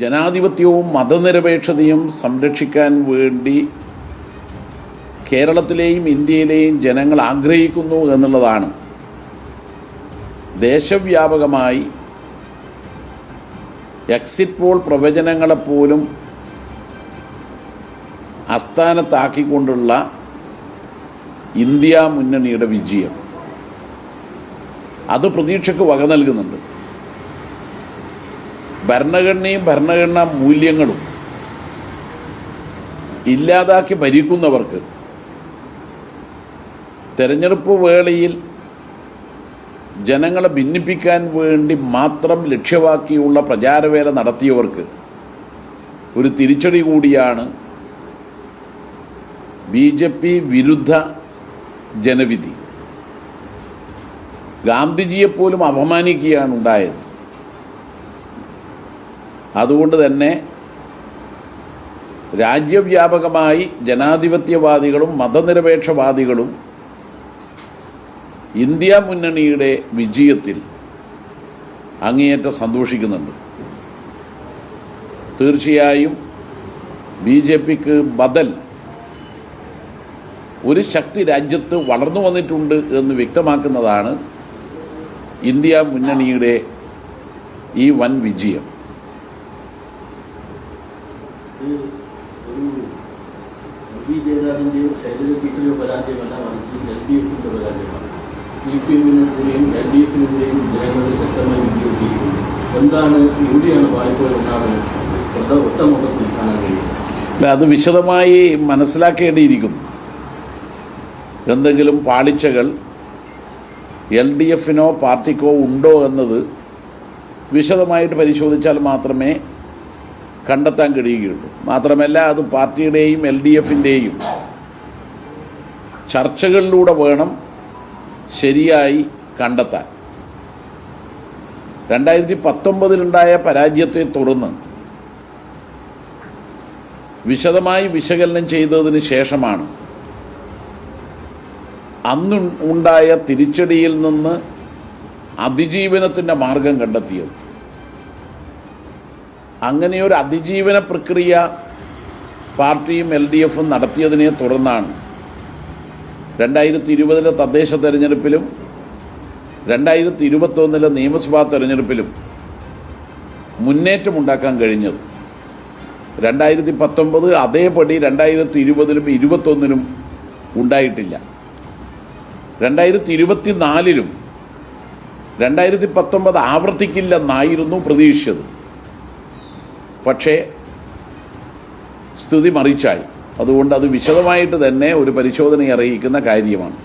ജനാധിപത്യവും മതനിരപേക്ഷതയും സംരക്ഷിക്കാൻ വേണ്ടി കേരളത്തിലെയും ഇന്ത്യയിലെയും ജനങ്ങൾ ആഗ്രഹിക്കുന്നു എന്നുള്ളതാണ്. ദേശവ്യാപകമായി എക്സിറ്റ് പോൾ പ്രവചനങ്ങളെപ്പോലും അസ്ഥാനത്താക്കിക്കൊണ്ടുള്ള ഇന്ത്യ മുന്നണിയുടെ വിജയം. അത് പ്രതീക്ഷയ്ക്ക് വക നൽകുന്നുണ്ട്. ഭരണഘടനയും ഭരണഘടനാ മൂല്യങ്ങളും ഇല്ലാതാക്കി ഭരിക്കുന്നവർക്ക് തെരഞ്ഞെടുപ്പ് വേളയിൽ ജനങ്ങളെ ഭിന്നിപ്പിക്കാൻ വേണ്ടി മാത്രം ലക്ഷ്യമാക്കിയുള്ള പ്രചാരവേല നടത്തിയവർക്ക് ഒരു തിരിച്ചടി കൂടിയാണ് ബി ജെ പി വിരുദ്ധ ജനവിധി. ഗാന്ധിജിയെപ്പോലും അപമാനിക്കുകയാണ് ഉണ്ടായത്. അതുകൊണ്ട് തന്നെ രാജ്യവ്യാപകമായി ജനാധിപത്യവാദികളും മതനിരപേക്ഷവാദികളും ഇന്ത്യ മുന്നണിയുടെ വിജയത്തിൽ അങ്ങേയറ്റം സന്തോഷിക്കുന്നുണ്ട്. തീർച്ചയായും ബി ജെ പിക്ക് ബദൽ ഒരു ശക്തി രാജ്യത്ത് വളർന്നു വന്നിട്ടുണ്ട് എന്ന് വ്യക്തമാക്കുന്നതാണ് ഇന്ത്യ മുന്നണിയുടെ ഈ വൻ വിജയം. ഒരു എം പി ടീച്ചറുടെയോ പരാജയമല്ല മറിച്ച് എൽ ഡി എഫിന്റെ പരാജയമാണ് സി പി എമ്മിനെതിരെയും എൽ ഡി എഫിനെതിരെയും ജനങ്ങൾ ശക്തമായി വിജയിച്ചിരിക്കുന്നു എന്താണ് എവിടെയാണ് കാണാൻ അത് വിശദമായി മനസ്സിലാക്കേണ്ടിയിരിക്കുന്നു. എന്തെങ്കിലും പാളിച്ചകൾ എൽ ഡി എഫിനോ പാർട്ടിക്കോ ഉണ്ടോ എന്നത് വിശദമായിട്ട് പരിശോധിച്ചാൽ മാത്രമേ കണ്ടെത്താൻ കഴിയുകയുള്ളൂ. മാത്രമല്ല അത് പാർട്ടിയുടെയും എൽ ഡി എഫിന്റെയും ചർച്ചകളിലൂടെ വേണം ശരിയായി കണ്ടെത്താൻ. രണ്ടായിരത്തി പത്തൊമ്പതിലുണ്ടായ പരാജയത്തെ തുടർന്ന് വിശദമായി വിശകലനം ചെയ്തതിന് ശേഷമാണ് അന്ന് ഉണ്ടായ തിരിച്ചടിയിൽ നിന്ന് അതിജീവനത്തിന്റെ മാർഗം കണ്ടെത്തിയത്. അങ്ങനെ ഒരു അതിജീവന പ്രക്രിയ പാർട്ടിയും എൽ ഡി എഫും നടത്തിയതിനെ തുടർന്നാണ്. രണ്ടായിരത്തി ഇരുപതിലെ തദ്ദേശ തെരഞ്ഞെടുപ്പിലും രണ്ടായിരത്തി ഇരുപത്തൊന്നിലെ നിയമസഭാ തെരഞ്ഞെടുപ്പിലും മുന്നേറ്റമുണ്ടാക്കാൻ കഴിഞ്ഞത്. രണ്ടായിരത്തി പത്തൊമ്പത് അതേപടി രണ്ടായിരത്തി ഇരുപതിലും ഇരുപത്തൊന്നിലും ഉണ്ടായിട്ടില്ല. രണ്ടായിരത്തി ഇരുപത്തി നാലിലും രണ്ടായിരത്തി പത്തൊമ്പത് ആവർത്തിക്കില്ലെന്നായിരുന്നു പ്രതീക്ഷിച്ചത്. പക്ഷേ സ്ഥിതി മറിച്ചായി അതുകൊണ്ട് അത് വിശദമായിട്ട് തന്നെ ഒരു പരിശോധനയെ അറിയിക്കുന്ന കാര്യമാണ്.